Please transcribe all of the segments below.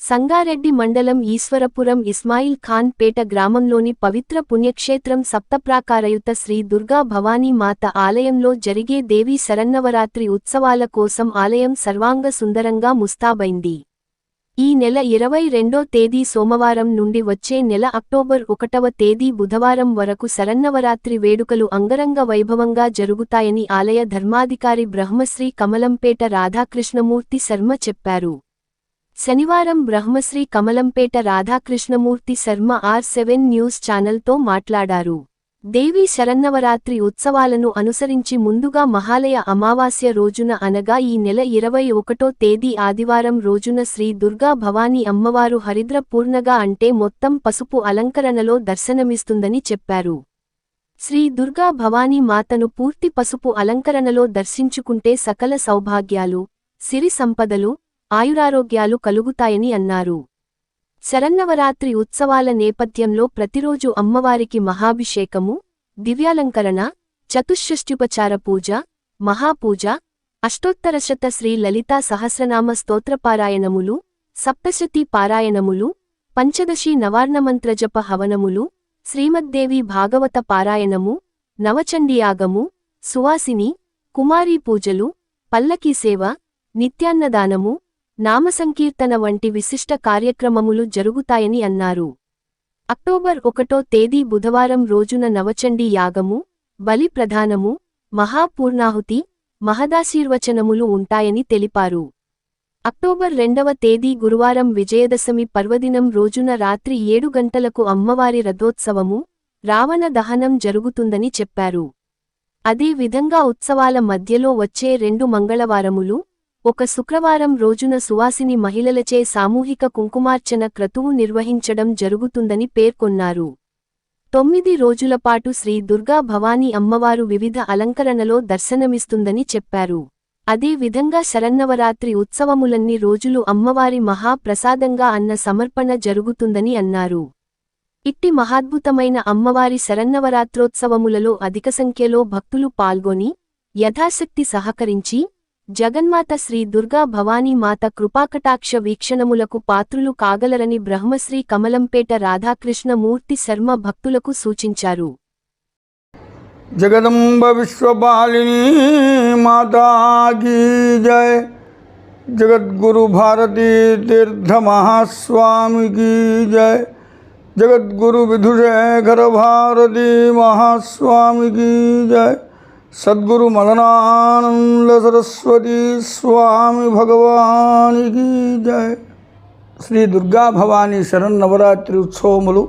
సంగారెడ్డి మండలం ఈశ్వరపురం ఇస్మాయిల్ ఖాన్ పేట గ్రామంలోని పవిత్ర పుణ్యక్షేత్రం సప్తప్రాకారయుత శ్రీ దుర్గా భవానీ మాత ఆలయంలో జరిగే దేవీ శరన్నవరాత్రి ఉత్సవాల కోసం ఆలయం సర్వాంగ సుందరంగా ముస్తాబైంది. ఈ నెల ఇరవై రెండో తేదీ సోమవారం నుండి వచ్చే నెల అక్టోబర్ ఒకటవ తేదీ బుధవారం వరకు శరన్నవరాత్రి వేడుకలు అంగరంగ వైభవంగా జరుగుతాయని ఆలయ ధర్మాధికారి బ్రహ్మశ్రీ కమలంపేట రాధాకృష్ణమూర్తి శర్మ చెప్పారు. శనివారం Brahmasri Kamalampeta Radhakrishnamurthy Sharma R seven news ఛానల్తో మాట్లాడారు. దేవీ శరన్నవరాత్రి ఉత్సవాలను అనుసరించి ముందుగా మహాలయ అమావాస్య రోజున అనగా ఈ నెల ఇరవై ఒకటో తేదీ ఆదివారం రోజున శ్రీ దుర్గా భవానీ అమ్మవారు హరిద్ర పూర్ణగా అంటే మొత్తం పసుపు అలంకరణలో దర్శనమిస్తుందని చెప్పారు. శ్రీ దుర్గా భవానీ మాతను పూర్తి పసుపు అలంకరణలో దర్శించుకుంటే సకల సౌభాగ్యాలు సిరి సంపదలు ఆయురారోగ్యాలు కలుగుతాయని అన్నారు. శరన్నవరాత్రి ఉత్సవాల నేపథ్యంలో ప్రతిరోజు అమ్మవారికి మహాభిషేకము దివ్యాలంకరణ చతుషష్ట్యుపచార పూజ మహాపూజ అష్టోత్తరశత శ్రీ లలితా సహస్రనామ స్తోత్రపారాయణములు సప్తశతి పారాయణములు పంచదశి నవార్ణమంత్రజప హవనములు శ్రీమద్దేవి భాగవత పారాయణము నవచండియాగము సువాసిని కుమారీ పూజలు పల్లకీ సేవ నిత్యాన్నదానము నామసంకీర్తన వంటి విశిష్ట కార్యక్రమములు జరుగుతాయని అన్నారు. అక్టోబర్ ఒకటో తేదీ బుధవారం రోజున నవచండీ యాగము బలి ప్రధానము మహాపూర్ణాహుతి మహదాశీర్వచనములు ఉంటాయని తెలిపారు. అక్టోబర్ రెండవ తేదీ గురువారం విజయదశమి పర్వదినం రోజున రాత్రి ఏడు గంటలకు అమ్మవారి రథోత్సవము రావణ దహనం జరుగుతుందని చెప్పారు. అదే విధంగా ఉత్సవాల మధ్యలో వచ్చే రెండు మంగళవారములు ఒక శుక్రవారం రోజున సువాసిని మహిళలచే సామూహిక కుంకుమార్చన క్రతువు నిర్వహించడం జరుగుతుందని పేర్కొన్నారు. తొమ్మిది రోజులపాటు శ్రీ దుర్గా భవానీ అమ్మవారు వివిధ అలంకరణలో దర్శనమిస్తుందని చెప్పారు. అదే విధంగా శరన్నవరాత్రి ఉత్సవములన్ని రోజులు అమ్మవారి మహాప్రసాదంగా అన్న సమర్పణ జరుగుతుందని అన్నారు. ఇట్టి మహాద్భుతమైన అమ్మవారి శరన్నవరాత్రోత్సవములలో అధిక సంఖ్యలో భక్తులు పాల్గొని యథాశక్తి సహకరించి జగన్మాత శ్రీ దుర్గా భవానీ మాత కృపాకటాక్ష వీక్షణములకు పాత్రులు కాగలరని బ్రహ్మశ్రీ కమలంపేట రాధాకృష్ణ మూర్తి శర్మ భక్తులకు సూచించారు. జగదంబ విశ్వపాలిని మాతాకి జయ జగద్గురు భారతీ తీర్థ మహాస్వామికి జయ జగద్గురు విధుశేఖర భారతీ మహాస్వామికి జయ సద్గురు మదనానంద సరస్వతి స్వామి భగవానికి జయ శ్రీ దుర్గా భవానీ శరన్నవరాత్రి ఉత్సవములు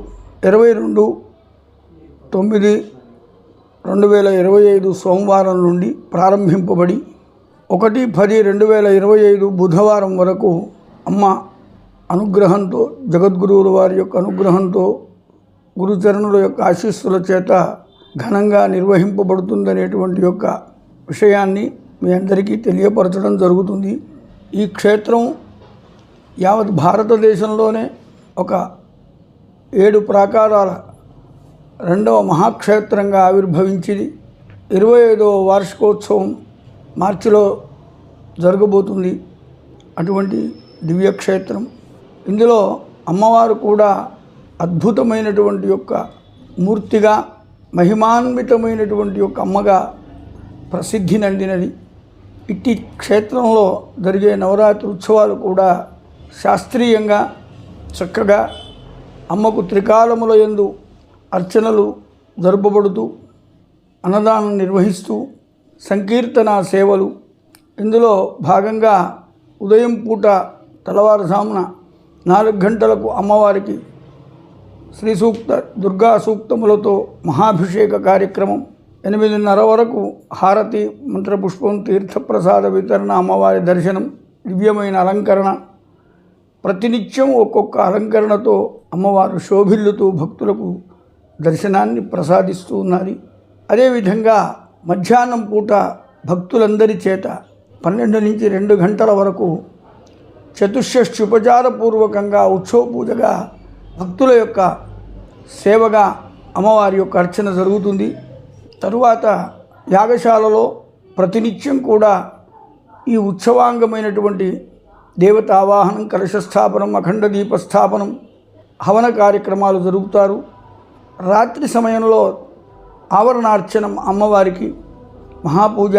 ఇరవై రెండు తొమ్మిది రెండు వేల ఇరవై ఐదు సోమవారం నుండి ప్రారంభింపబడి ఒకటి పది రెండు వేల ఇరవై ఐదు బుధవారం వరకు అమ్మ అనుగ్రహంతో జగద్గురువుల వారి యొక్క అనుగ్రహంతో గురుచరణుల యొక్క ఆశీస్సుల చేత ఘనంగా నిర్వహింపబడుతుందనేటువంటి యొక్క విషయాన్ని మీ అందరికీ తెలియపరచడం జరుగుతుంది. ఈ క్షేత్రం యావత్ భారతదేశంలోనే ఒక ఏడు ప్రాకారాల రెండవ మహాక్షేత్రంగా ఆవిర్భవించింది. ఇరవై ఐదవ వార్షికోత్సవం మార్చిలో జరగబోతుంది. అటువంటి దివ్యక్షేత్రం. ఇందులో అమ్మవారు కూడా అద్భుతమైనటువంటి యొక్క మూర్తిగా మహిమాన్వితమైనటువంటి ఒక అమ్మగా ప్రసిద్ధి నందినది ఇట్టి క్షేత్రంలో జరిగే నవరాత్రి ఉత్సవాలు కూడా శాస్త్రీయంగా చక్కగా అమ్మకు త్రికాలముల యందు అర్చనలు జరుపబడుతూ అన్నదానం నిర్వహిస్తూ సంకీర్తన సేవలు. ఇందులో భాగంగా ఉదయం పూట తెల్లవారుజామున నాలుగు గంటలకు అమ్మవారికి శ్రీ సూక్త దుర్గా సూక్తములతో మహాభిషేక కార్యక్రమం. ఎనిమిదిన్నర వరకు హారతి మంత్రపుష్పం తీర్థప్రసాద వితరణ అమ్మవారి దర్శనం దివ్యమైన అలంకరణ. ప్రతినిత్యం ఒక్కొక్క అలంకరణతో అమ్మవారు శోభిల్లుతూ భక్తులకు దర్శనాన్ని ప్రసాదిస్తూ ఉన్నది అదేవిధంగా మధ్యాహ్నం పూట భక్తులందరి చేత పన్నెండు నుంచి రెండు గంటల వరకు చతుషష్ఠి ఉపచారపూర్వకంగా ఉత్సవ పూజగా భక్తుల యొక్క సేవగా అమ్మవారి యొక్క అర్చన జరుగుతుంది. తరువాత యాగశాలలో ప్రతినిత్యం కూడా ఈ ఉత్సవాంగమైనటువంటి దేవతావాహనం కలశస్థాపనం అఖండ దీపస్థాపనం హవన కార్యక్రమాలు జరుగుతారు రాత్రి సమయంలో ఆవరణార్చనం అమ్మవారికి మహాపూజ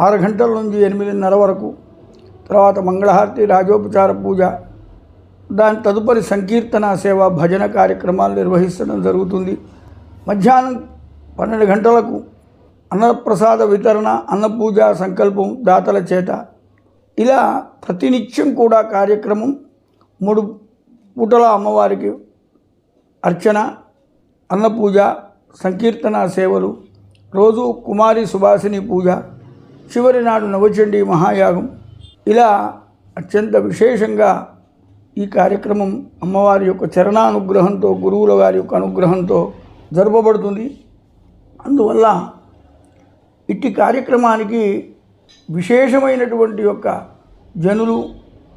ఆరు గంటల నుంచి ఎనిమిదిన్నర వరకు తర్వాత మంగళహారతి రాజోపచార పూజ దాని తదుపరి సంకీర్తన సేవ భజన కార్యక్రమాలు నిర్వహించడం జరుగుతుంది. మధ్యాహ్నం పన్నెండు గంటలకు అన్నప్రసాద వితరణ అన్నపూజ సంకల్పం దాతల చేత. ఇలా ప్రతినిత్యం కూడా కార్యక్రమం. మూడు పూటల అమ్మవారికి అర్చన అన్నపూజ సంకీర్తన సేవలు రోజు కుమారి సుభాసిని పూజ చివరి నాడు నవచండి మహాయాగం. ఇలా అత్యంత విశేషంగా ఈ కార్యక్రమం అమ్మవారి యొక్క చరణానుగ్రహంతో గురువుల వారి యొక్క అనుగ్రహంతో జరపబడుతుంది. అందువల్ల ఇట్టి కార్యక్రమానికి విశేషమైనటువంటి యొక్క జనులు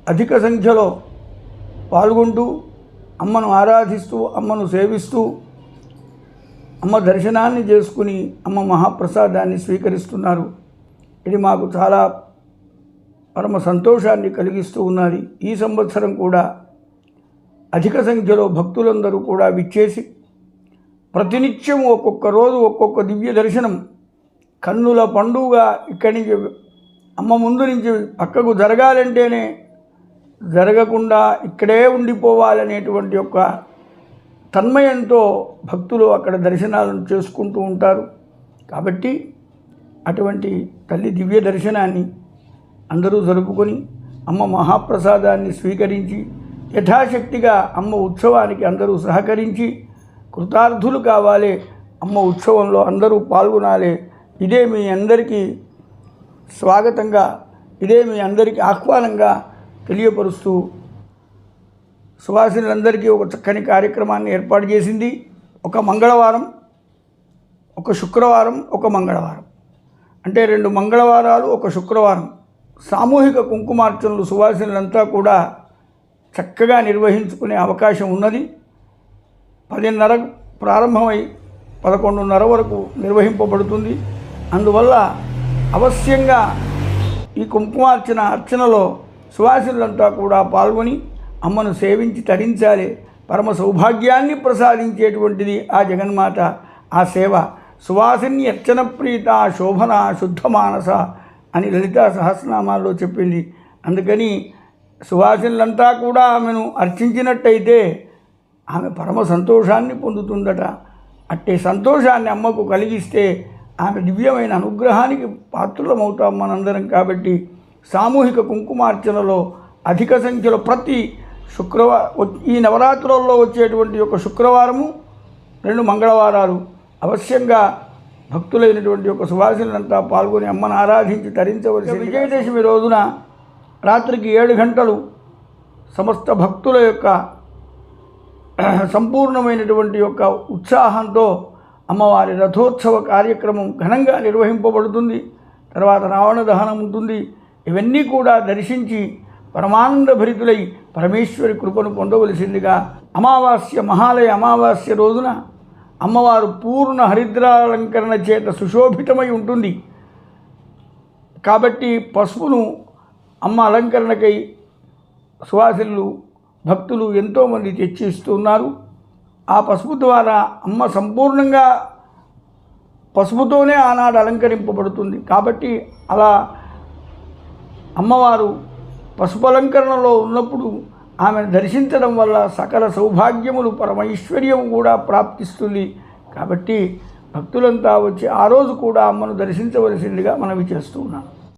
అధిక సంఖ్యలో పాల్గొంటూ అమ్మను ఆరాధిస్తూ అమ్మను సేవిస్తూ అమ్మ దర్శనాన్ని చేసుకుని అమ్మ మహాప్రసాదాన్ని స్వీకరిస్తున్నారు. ఇది మాకు చాలా పరమ సంతోషాన్ని కలిగిస్తూ ఉన్నది ఈ సంవత్సరం కూడా అధిక సంఖ్యలో భక్తులందరూ కూడా విచ్చేసి ప్రతినిత్యం ఒక్కొక్క రోజు ఒక్కొక్క దివ్య దర్శనం కన్నుల పండుగ ఇక్కడి నుంచి అమ్మ ముందు నుంచి పక్కకు జరగాలంటేనే జరగకుండా ఇక్కడే ఉండిపోవాలనేటువంటి యొక్క తన్మయంతో భక్తులు అక్కడ దర్శనాలను చేసుకుంటూ ఉంటారు. కాబట్టి అటువంటి తల్లి దివ్య దర్శనాన్ని అందరూ జరుపుకొని అమ్మ మహాప్రసాదాన్ని స్వీకరించి యథాశక్తిగా అమ్మ ఉత్సవానికి అందరూ సహకరించి కృతార్థులు కావాలి అమ్మ ఉత్సవంలో అందరూ పాల్గొనాలి. ఇదే మీ అందరికీ స్వాగతంగా ఇదే మీ అందరికీ ఆహ్వానంగా తెలియపరుస్తూ సువాసినులందరికీ ఒక చక్కని కార్యక్రమాన్ని ఏర్పాటు చేసింది. ఒక మంగళవారం ఒక శుక్రవారం ఒక మంగళవారం. అంటే రెండు మంగళవారాలు ఒక శుక్రవారం. సామూహిక కుంకుమార్చనలు సువాసినులంతా కూడా చక్కగా నిర్వహించుకునే అవకాశం ఉన్నది. పదిన్నర ప్రారంభమై పదకొండున్నర వరకు నిర్వహింపబడుతుంది. అందువల్ల అవశ్యంగా ఈ కుంకుమార్చన అర్చనలో సువాసినులంతా కూడా పాల్గొని అమ్మను సేవించి తరించాలి పరమ సౌభాగ్యాన్ని ప్రసాదించేటువంటిది ఆ జగన్మాత ఆ సేవ. సువాసిని అర్చన ప్రీత శోభన శుద్ధ మానస అని లలితా సహస్రనామాల్లో చెప్పింది. అందుకని సువాసినులంతా కూడా ఆమెను అర్చించినట్టయితే ఆమె పరమ సంతోషాన్ని పొందుతుందట. అట్టే సంతోషాన్ని అమ్మకు కలిగిస్తే ఆమె దివ్యమైన అనుగ్రహానికి పాత్రులమవుతాం మనందరం కాబట్టి సామూహిక కుంకుమార్చనలో అధిక సంఖ్యలో ప్రతి శుక్రవారం ఈ నవరాత్రుల్లో వచ్చేటువంటి ఒక శుక్రవారము రెండు మంగళవారాలు. అవశ్యంగా భక్తులైనటువంటి ఒక సువాసినులంతా పాల్గొని అమ్మను ఆరాధించి తరించవలసి విజయదశమి రోజున రాత్రికి ఏడు గంటలు సమస్త భక్తుల యొక్క సంపూర్ణమైనటువంటి యొక్క ఉత్సాహంతో అమ్మవారి రథోత్సవ కార్యక్రమం ఘనంగా నిర్వహింపబడుతుంది. తర్వాత రావణ దహనం ఉంటుంది. ఇవన్నీ కూడా దర్శించి పరమానంద భరితులై పరమేశ్వరి కృపను పొందవలసిందిగా అమావాస్య మహాలయ అమావాస్య రోజున అమ్మవారు పూర్ణ హరిద్రాలంకరణ చేత సుశోభితమై ఉంటుంది. కాబట్టి పసుపును అమ్మ అలంకరణకై సువాసిలు భక్తులు ఎంతోమంది తెచ్చి ఇస్తున్నారు ఆ పసుపు ద్వారా అమ్మ సంపూర్ణంగా పసుపుతోనే ఆనాడు అలంకరింపబడుతుంది. కాబట్టి అలా అమ్మవారు పసుపు అలంకరణలో ఉన్నప్పుడు ఆమెను దర్శించడం వల్ల సకల సౌభాగ్యములు పరమైశ్వర్యం కూడా ప్రాప్తిస్తుంది. కాబట్టి భక్తులంతా వచ్చి ఆ రోజు కూడా అమ్మను దర్శించవలసిందిగా మనవి చేస్తూ ఉన్నాను